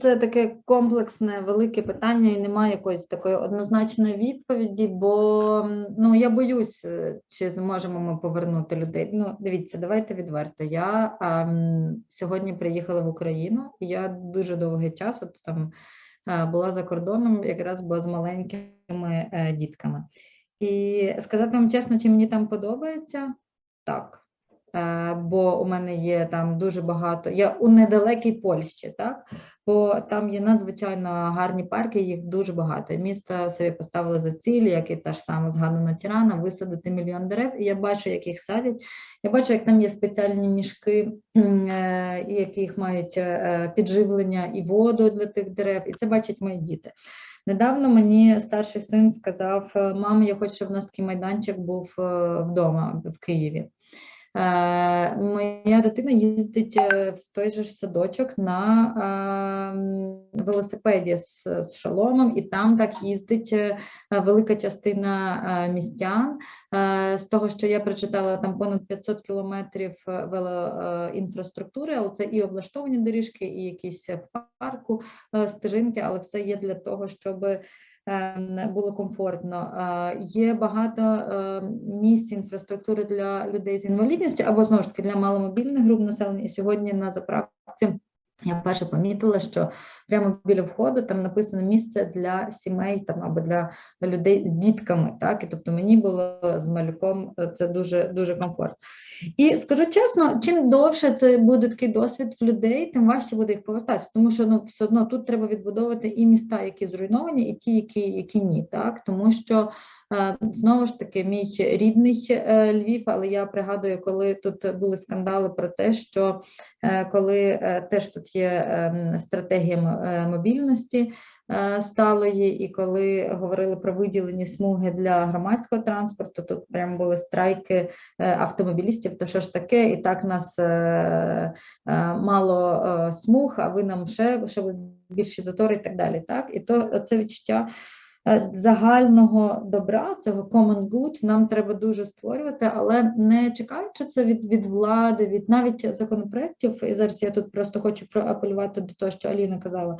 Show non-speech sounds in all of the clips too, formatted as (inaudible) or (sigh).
це таке комплексне, велике питання, і немає якоїсь такої однозначної відповіді, бо ну я боюсь, е, чи зможемо ми повернути людей. Ну, дивіться, давайте відверто. Я ем, сьогодні приїхала в Україну, і я дуже довгий час от там е, була за кордоном, якраз була з маленькими е, дітками. І сказати вам чесно, чи мені там подобається? Так. Е, Бо у мене є там дуже багато. Я у недалекій Польщі, так? Бо там є надзвичайно гарні парки, їх дуже багато. Місто собі поставило за ціль, як і та ж сама згадана Тірана, висадити мільйон дерев. І я бачу, як їх садять. Я бачу, як там є спеціальні мішки, е, яких мають е, підживлення і воду для тих дерев. І це бачать мої діти. Недавно мені старший син сказав: мама, я хочу, щоб в нас такий майданчик був вдома в Києві. Е, Моя дитина їздить е, в той же ж садочок на е, велосипеді з, шоломом, і там так їздить е, велика частина містян. З того, що я прочитала, там понад 500 кілометрів велоінфраструктури, але це і облаштовані доріжки, і якісь в парку стежинки, але все є для того, щоб ем, було комфортно. Е, Є багато е, місць інфраструктури для людей з інвалідністю або знову ж таки для маломобільних груп населення. І сьогодні на заправці я вперше помітила, що прямо біля входу там написано місце для сімей там або для людей з дітками. Так, і тобто мені було з малюком е, це дуже дуже комфортно. І скажу чесно, чим довше це буде такий досвід в людей, тим важче буде їх повертатися, тому що ну все одно тут треба відбудовувати і міста, які зруйновані, і ті, які, які ні, так тому що. Е, Знову ж таки, мій рідний е, Львів, але я пригадую, коли тут були скандали про те, що е, коли теж тут є ем, стратегія мобільності сталої, і коли говорили про виділені смуги для громадського транспорту, тут прямо були страйки автомобілістів, то що ж таке, і так нас мало смуг, а ви нам ще, ще більші затори і так далі. Так? І то це відчуття загального добра, цього common good, нам треба дуже створювати, але не чекаючи це від, від влади, від навіть законопроєктів, і зараз я тут просто хочу проапелювати до того, що Аліна казала.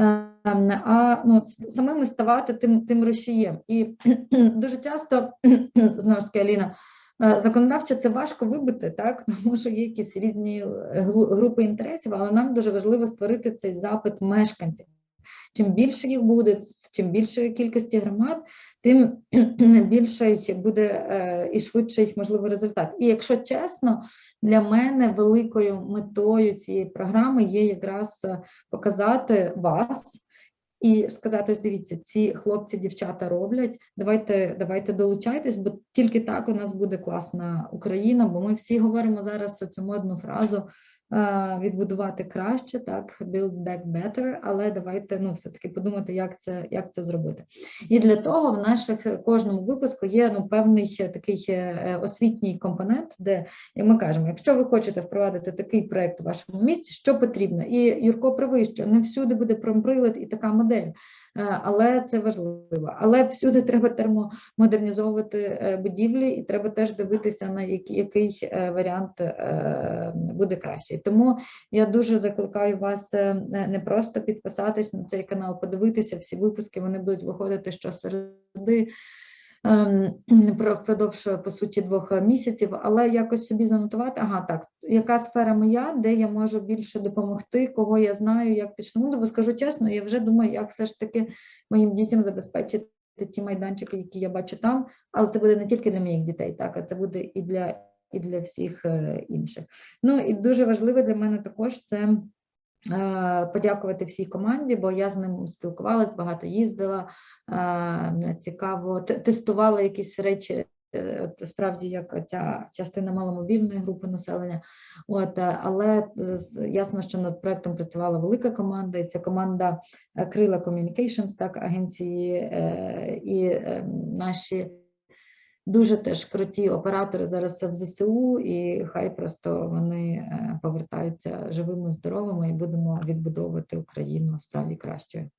е, А ну, самими ставати тим, тим рушієм. І (clears throat) дуже часто, (clears throat) знову ж таки, Аліна, е, законодавчо це важко вибити, так? (laughs) Тому що є якісь різні е, групи інтересів, але нам дуже важливо створити цей запит мешканців. Чим більше їх буде, чим більше кількості громад, тим (clears throat) більший буде е, і швидший можливо результат. І якщо чесно, для мене великою метою цієї програми є якраз е, показати вас. І сказати, ось дивіться, ці хлопці, дівчата роблять. Давайте, давайте долучайтесь, бо тільки так у нас буде класна Україна. Бо ми всі говоримо зараз цю модну фразу відбудувати краще, так build back better, але давайте ну все-таки подумати, як це, як це зробити. І для того в наших е, кожному випуску є ну певний е, такий е, освітній компонент, де ми кажемо, якщо ви хочете впровадити такий проект у вашому місті, що потрібно? І Юрко правий, що не всюди буде промприлад і така модель. Е, Але це важливо. Але всюди треба термомодернізовувати е, будівлі, і треба теж дивитися на який, е, варіант буде кращий. Тому я дуже закликаю вас не просто підписатись на цей канал, подивитися всі випуски. Вони будуть виходити щосереди впродовж по суті двох місяців, але якось собі занотувати. Ага, так яка сфера моя, де я можу більше допомогти, кого я знаю, як почну. Ну, бо скажу чесно, я вже думаю, як все ж таки моїм дітям забезпечити ті майданчики, які я бачу там, але це буде не тільки для моїх дітей, так а це буде і для і для всіх е, інших. Ну і дуже важливо для мене також це е, подякувати всій команді, бо я з ним спілкувалась, багато їздила, е, цікаво, тестувала якісь речі. е, От справді як ця частина маломобільної групи населення, от е, але е, ясно, що над проектом працювала велика команда, і ця команда е, Крила Communications, так агенції е, і е, наші дуже теж круті оператори зараз в ЗСУ, і хай просто вони е, повертаються живими, здоровими, і будемо відбудовувати Україну справді кращою.